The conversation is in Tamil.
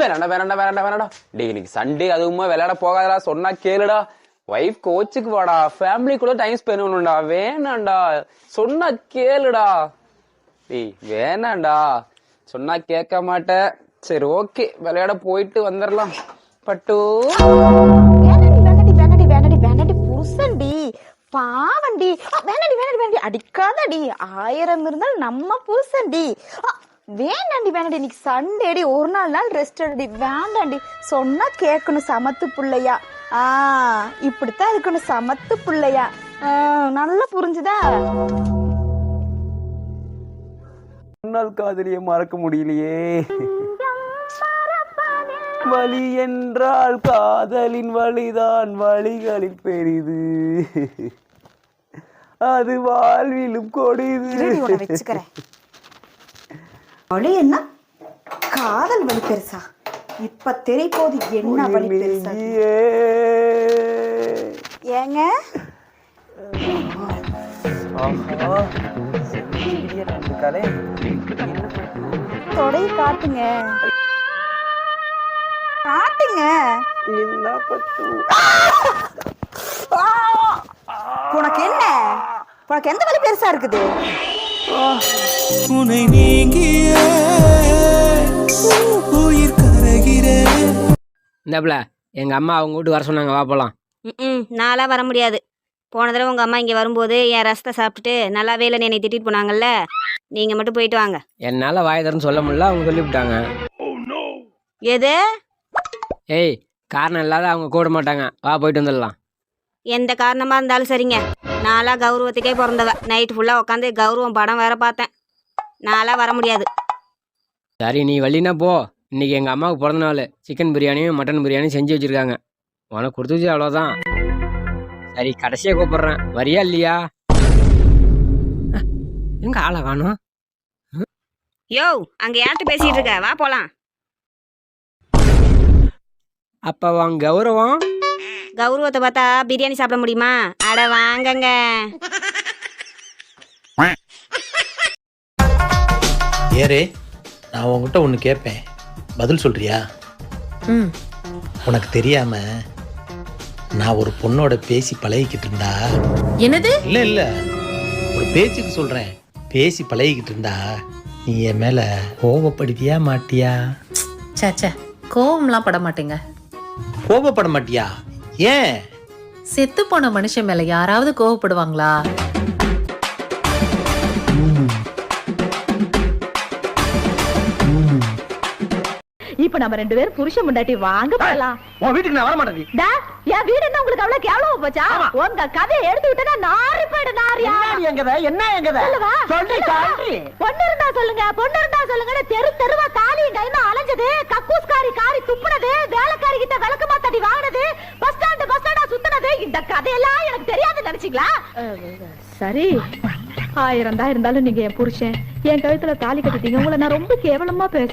வேணாடா வேணாடா வேணாடா வேணாடா டே இன்னைக்கு சண்டே அதுவுமா விளையாட போகாதடா சொன்னா கேளுடா. ஒய்ஃப் கோச்சுக்கு வாடா. ஃபேமிலிக்குள்ள டைம் ஸ்பெண்ட் பண்ணணும்டா. வேணாண்டா. சொன்னா கேளுடா. டேய் வேணாண்டா. சொன்னா கேட்க மாட்டேன். சரி ஓகே விளையாட போயிட்டு வந்துடலாம் பட்டு. வேணாடி வேணாடி வேணாடி வேணாடி புருஷன்டி. பாவண்டி வேணடி வேணடி வேணடி அடிக்காதடி. ஆயிரம் இருந்தால் நம்ம புருஷன்டி. ஆ, வேணாண்டி வேணாடி இன்னைக்கு சண்டேடி ஒரு நாள் நாள் ரெஸ்ட் எடுடி. வேண்டாண்டி. சொன்னா கேட்கணும் சமத்து புள்ளையா? ஆ இப்படித்தான் இருக்கணும் சமத்து புள்ளையா? நல்லா புரிஞ்சுதா? முன்னாள் காதலியை மறக்க முடியலையே. வலி என்றால் காதலின் வழிதான் வழிகளில் பெரிது. அது வாழ்விலும் கொடிது. வழி என்ன காதல் வழி பெருசா? இப்ப தெரிய போது என்ன வழி பெருசா. ஏங்க. தொடை காட்டுங்க. காட்டுங்க. உனக்கு என்ன? உனக்கு எந்த வழி பெருசா இருக்குது? உனை நீங்கிய. உயிர் கரகிற. இந்தாப்புல எங்க அம்மா அவங்க வீட்டுக்கு வர சொன்னாங்க வா போலாம். ம் நான்லாம் வர முடியாது. போன தடவை உங்கள் அம்மா இங்கே வரும்போது என் ரசத்தை சாப்பிட்டுட்டு நல்லாவே இல்லை என்னை திட்டிட்டு போனாங்கல்ல? நீங்கள் மட்டும் போயிட்டு வாங்க. என்னால வாய தரன்னு சொல்ல முடியல அவங்க சொல்லிவிட்டாங்க. எது? ஏய் காரணம் இல்லாத அவங்க கூட மாட்டாங்க. வா போயிட்டு வந்துடலாம். எந்த காரணமாக இருந்தாலும் சரிங்க. நான்லாம் கௌரவத்துக்கே பிறந்தவ. நைட் ஃபுல்லாக உட்காந்து கௌரவம் படம் வேற பார்த்தேன். நான்லாம் வர முடியாது. சரி நீ வழினா போ. இன்னைக்கு எங்க அம்மாவுக்கு பிறந்த நாள். சிக்கன் பிரியாணியும் மட்டன் பிரியாணியும் செஞ்சு வச்சிருக்காங்க. உனக்கு கொடுத்து வச்சு அவ்வளோதான் சரி கடைசியாக கூப்பிடுறேன். வரியா இல்லையா? எங்க ஆளை காணும்? யோ அங்கே யார்கிட்ட பேசிகிட்டு இருக்க? வா போகலாம் அப்போ உன் கௌரவம்? கௌரவத்தை பார்த்தா பிரியாணி சாப்பிட முடியுமா? அட வாங்கங்க. ஏரே நான் உன்கிட்ட ஒன்று கேட்பேன் பதில் சொல்றியா? ம். உனக்கு தெரியாம நான் ஒரு பொண்ணோட பேசி பழகிக்கிட்டு இருந்தா? என்னது? இல்ல இல்ல. ஒரு பேச்சுக்கு சொல்றேன். பேசி பழகிக்கிட்டு இருந்தா நீ என் மேல கோபப்படுவியா மாட்டியா? ச்சே ச்சே. கோவம்லாம் பட மாட்டேங்க. கோபப்பட மாட்டியா? ஏன்? செத்து போன மனுஷன் மேல யாராவது கோவப்படுவாங்களா? இப்ப நம்ம ரெண்டு பேரும் புருஷன் முண்டாட்டி வாங்க போலாம். உன் வீட்டுக்கு நான் வர மாட்டேன் என் வீடு என்ன உங்களுக்கு அவ்வளவு கேவலமா போச்சா? உங்க கதையை எடுத்து விட்டா நாரி போயிடு நாரியா? என்ன எங்கத? பொண்ணு இருந்தா சொல்லுங்க பொண்ணு இருந்தா சொல்லுங்க தெரு தெருவா தாலியும் கைமா அலைஞ்சது கக்கூஸ்காரி காரி துப்புனது இந்த கதையெல்லாம் எனக்கு தெரியாது நினைச்சீங்களா? சரி. ஆயிரம் தான் இருந்தாலும் நீங்க என் புருஷன். என் கழுத்துல தாலி கட்டிட்டீங்க. உங்களை நான் ரொம்ப கேவலமா பேச